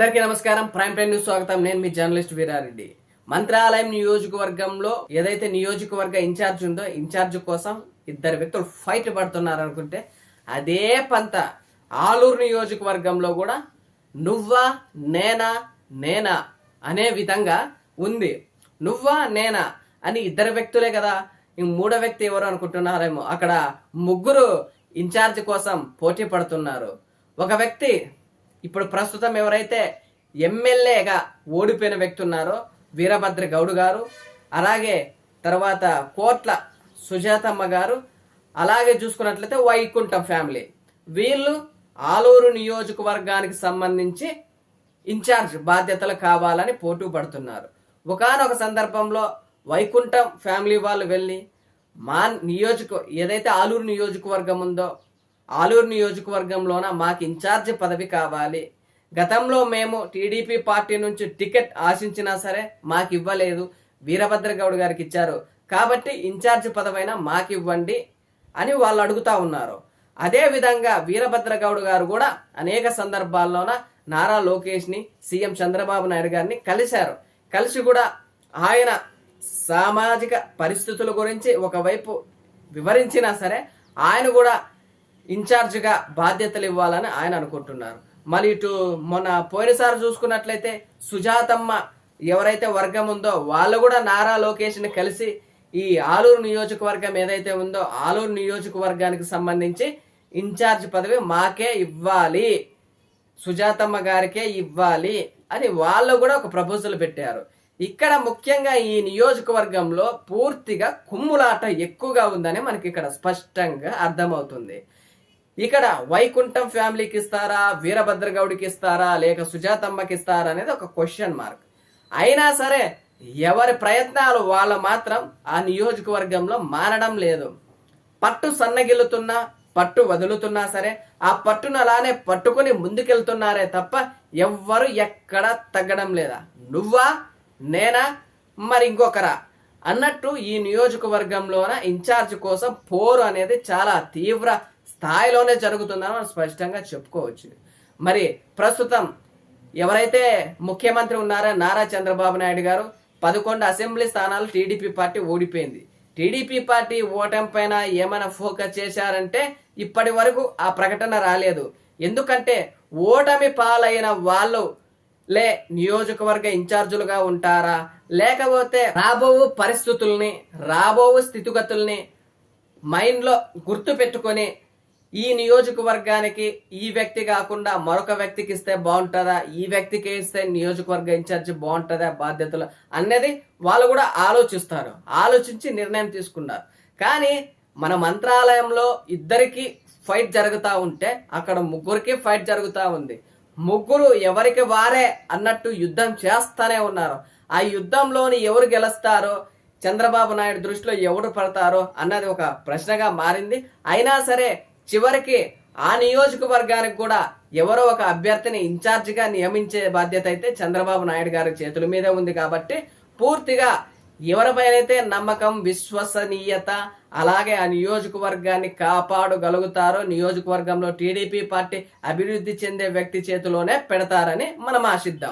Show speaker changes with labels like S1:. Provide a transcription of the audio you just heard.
S1: అందరికీ నమస్కారం. Prime time news స్వాగతం. నేను మీ జర్నలిస్ట్ వీరారెడ్డి. మంత్రాలయం నియోజకవర్గంలో ఏదైతే నియోజకవర్గ ఇన్ఛార్జ్ ఉందో ఇన్ఛార్జ్ కోసం ఇద్దరు వ్యక్తులు ఫైట్ పడుతున్నారు అనుకుంటే అదే పంత ఆలూరు నియోజకవర్గంలో కూడా నువ్వా నేనా నేనా అనే విధంగా ఉంది. నువ్వా నేనా అని ఇద్దరు వ్యక్తులే కదా. ఈ మూడో వ్యక్తి ఎవరు అనుకుంటున్నారేమో. అక్కడ ముగ్గురు ఇన్ఛార్జ్ కోసం పోటీ పడుతున్నారు. ఒక వ్యక్తి ఇప్పుడు ప్రస్తుతం ఎవరైతే ఎమ్మెల్యేగా ఓడిపోయిన వ్యక్తి ఉన్నారో వీరభద్ర గౌడ్ గారు అలాగే తర్వాత కోట్ల సుజాతమ్మ గారు అలాగే చూసుకున్నట్లయితే వైకుంఠం ఫ్యామిలీ. వీళ్ళు ఆలూరు నియోజకవర్గానికి సంబంధించి ఇన్ఛార్జ్ బాధ్యతలు కావాలని పోటీ పడుతున్నారు. ఒకనొక సందర్భంలో వైకుంఠం ఫ్యామిలీ వాళ్ళు వెళ్ళి మా నియోజక ఏదైతే ఆలూరు నియోజకవర్గం ఉందో ఆలూరు నియోజకవర్గంలోన మాకు ఇన్ఛార్జ్ పదవి కావాలి. గతంలో మేము టీడీపీ పార్టీ నుంచి టికెట్ ఆశించినా సరే మాకు ఇవ్వలేదు. వీరభద్రగౌడ్ గారికి ఇచ్చారు. కాబట్టి ఇన్ఛార్జ్ పదవైనా మాకు ఇవ్వండి అని వాళ్ళు అడుగుతా ఉన్నారు. అదే విధంగా వీరభద్ర గారు కూడా అనేక సందర్భాల్లోన నారా లోకేష్ని సీఎం చంద్రబాబు నాయుడు గారిని కలిశారు. కలిసి కూడా ఆయన సామాజిక పరిస్థితుల గురించి ఒకవైపు వివరించినా సరే ఆయన కూడా ఇన్ఛార్జ్గా బాధ్యతలు ఇవ్వాలని ఆయన అనుకుంటున్నారు. మరి ఇటు మొన్న పోయినసారి చూసుకున్నట్లయితే సుజాతమ్మ ఎవరైతే వర్గం ఉందో వాళ్ళు కూడా నారా లోకేష్ని కలిసి ఈ ఆలూరు నియోజకవర్గం ఏదైతే ఉందో ఆలూరు నియోజకవర్గానికి సంబంధించి ఇన్ఛార్జ్ పదవి మాకే ఇవ్వాలి. సుజాతమ్మ గారికే ఇవ్వాలి అని వాళ్ళు కూడా ఒక ప్రపోజల్ పెట్టారు. ఇక్కడ ముఖ్యంగా ఈ నియోజకవర్గంలో పూర్తిగా కుమ్ములాట ఎక్కువగా ఉందని మనకి ఇక్కడ స్పష్టంగా అర్థమవుతుంది. ఇక్కడ వైకుంఠం ఫ్యామిలీకి ఇస్తారా? వీరభద్రగౌడికి ఇస్తారా? లేక సుజాతమ్మకి ఇస్తారా అనేది ఒక క్వశ్చన్ మార్క్ అయినా సరే ఎవరి ప్రయత్నాలు వాళ్ళ మాత్రం ఆ నియోజకవర్గంలో మారడం లేదు. పట్టు సన్నగిల్లుతున్నా పట్టు వదులుతున్నా సరే ఆ పట్టును అలానే పట్టుకుని ముందుకెళ్తున్నారే తప్ప ఎవ్వరు ఎక్కడ తగ్గడం లేదా? నువ్వా? నేనా? మరి ఇంకొకరా? అన్నట్టు ఈ నియోజకవర్గంలోన ఇన్ఛార్జ్ కోసం పోరు అనేది చాలా తీవ్ర స్థాయిలోనే జరుగుతుందని మనం స్పష్టంగా చెప్పుకోవచ్చు. మరి ప్రస్తుతం ఎవరైతే ముఖ్యమంత్రి ఉన్నారో నారా చంద్రబాబు నాయుడు గారు పదకొండు అసెంబ్లీ స్థానాలు టీడీపీ పార్టీ ఓడిపోయింది. టీడీపీ పార్టీ ఓటమి పైన ఏమైనా ఫోకస్ చేశారంటే ఇప్పటి వరకు ఆ ప్రకటన రాలేదు. ఎందుకంటే ఓటమి పాలైన వాళ్ళు లే నియోజకవర్గ ఇన్ఛార్జులుగా ఉంటారా? లేకపోతే రాబో పరిస్థితుల్ని రాబో స్థితిగతుల్ని మైండ్లో గుర్తు పెట్టుకొని ఈ నియోజకవర్గానికి ఈ వ్యక్తి కాకుండా మరొక వ్యక్తికి ఇస్తే బాగుంటుందా? ఈ వ్యక్తికి ఇస్తే నియోజకవర్గ ఇన్ఛార్జ్ బాగుంటుందా బాధ్యతలు అనేది వాళ్ళు కూడా ఆలోచిస్తారు. ఆలోచించి నిర్ణయం తీసుకున్నారు. కానీ మన మంత్రాలయంలో ఇద్దరికి ఫైట్ జరుగుతూ ఉంటే అక్కడ ముగ్గురికి ఫైట్ జరుగుతూ ఉంది. ముగ్గురు ఎవరికి వారే అన్నట్టు యుద్ధం చేస్తూనే ఉన్నారు. ఆ యుద్ధంలోని ఎవరు గెలుస్తారో చంద్రబాబు నాయుడు దృష్టిలో ఎవరు పడతారో అన్నది ఒక ప్రశ్నగా మారింది. అయినా సరే చివరికి ఆ నియోజకవర్గానికి కూడా ఎవరో ఒక అభ్యర్థిని ఇన్ఛార్జిగా నియమించే బాధ్యత అయితే చంద్రబాబు నాయుడు గారి చేతుల మీద ఉంది కాబట్టి పూర్తిగా ఎవరిపైనైతే నమ్మకం విశ్వసనీయత అలాగే ఆ నియోజకవర్గాన్ని కాపాడగలుగుతారో నియోజకవర్గంలో టీడీపీ పార్టీ అభివృద్ధి చెందే వ్యక్తి చేతిలోనే పెడతారని మనం ఆశిద్దాం.